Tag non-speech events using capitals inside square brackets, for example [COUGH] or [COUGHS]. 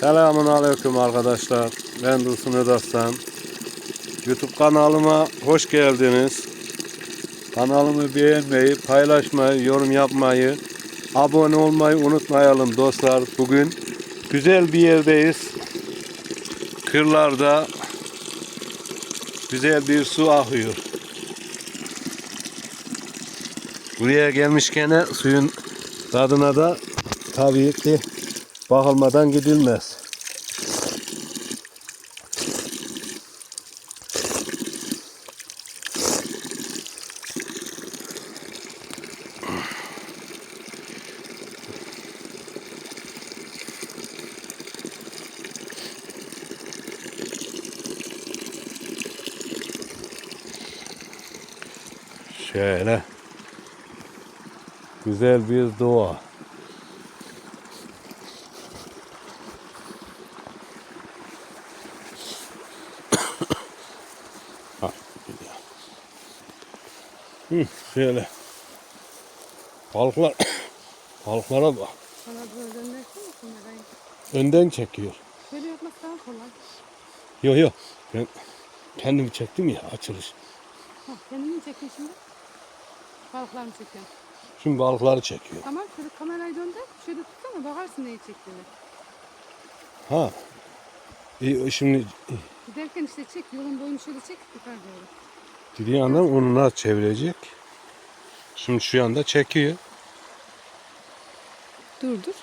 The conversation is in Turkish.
Selamun Aleyküm arkadaşlar. Ben Dursun Ödaslan. YouTube kanalıma hoş geldiniz. Kanalımı beğenmeyi, paylaşmayı, yorum yapmayı, abone olmayı unutmayalım dostlar. Bugün güzel bir yerdeyiz. Kırlarda güzel bir su akıyor. Buraya gelmişken suyun tadına da tabii ki bakılmadan gidilmez. Şöyle güzel bir doğa. Ha, gidiyor. Hı, şöyle. Balıklar, [COUGHS] balıklara bak. Bana böyle döndürsene kamerayı. Önden çekiyor. Şöyle yapmak daha kolay. Yok yok. Ben kendim çektim ya açılış. Ha, kendini mi şimdi? Balıklar mı çekiyorsun? Şimdi balıkları çekiyor. Tamam şöyle kamerayı döndür. Şöyle tutsana bakarsın neyi çektiğini. Ha. İyi, şimdi Giderken işte çek. Yolun boyunu şöyle çek. Yukarı doğru. dediği yandan onu nasıl çevirecek? Şimdi şu anda çekiyor. Dur dur.